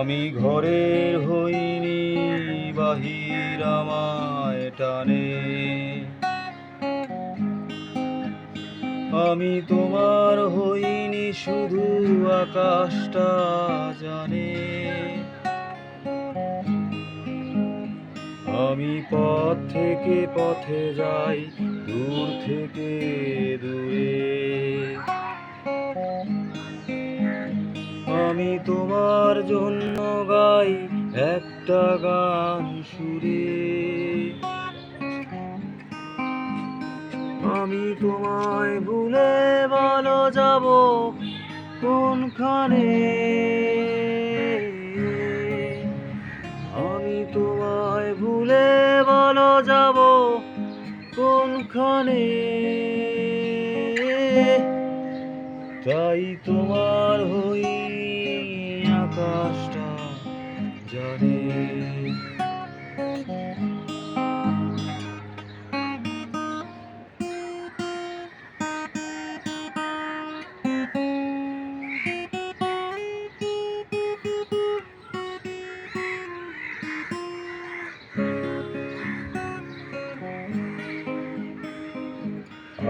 আমি ঘরের হইনি বাহির আমায় টানে। আমি তোমার হইনি শুধু আকাশটা জানে। আমি পথ থেকে পথে যাই, দূর থেকে দূরে। আমি তোমার জন্য গাই একটা গান সুরে। আমি তোমায় ভুলে ভালো যাব কোনখানে? যাব কোনখানে? তাই তোমার হই আকাশটা জানে।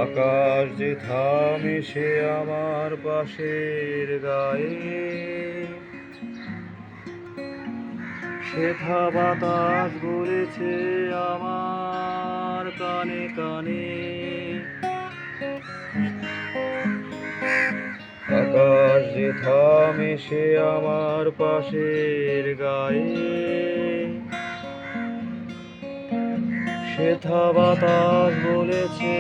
আকাশ যে থামে সে আমার পাশের গায়ে। শেখা বাতাস বলেছে আমার কানে কানে। আকাশ যে থামে সে আমার পাশের গায়ে। শেথা বাতাস বলেছে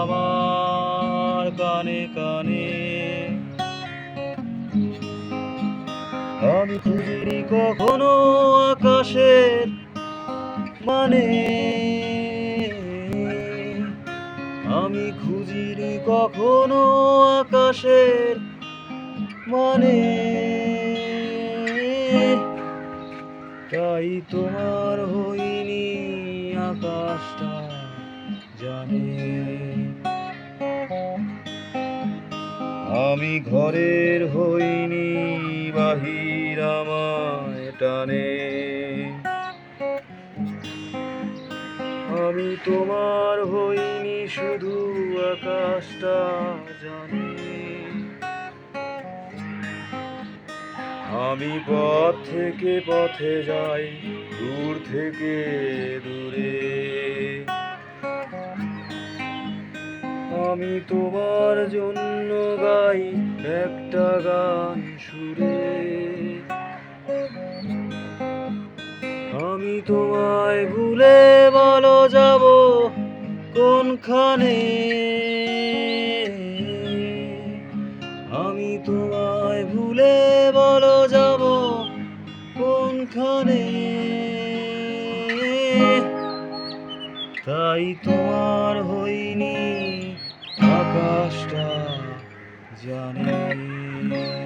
আমার কানে কানে। আমি খুঁজিনি কখনো আকাশের মানে। আমি খুঁজিনি কখনো আকাশের মানে। তাই তোমার হইনি জানে। আমি ঘরের হইনি বাহির আমায় টানে। আমি তোমার হইনি শুধু আকাশটা জানে। আমি পথ থেকে পথে যাই, দূর থেকে দূরে। আমি তোমার জন্য গাই একটা গান সুরে। আমি তোমায় ভুলে ভালো যাব কোনখানে? কোনখানে তাই তোমার হইনি আকাশটা জানে।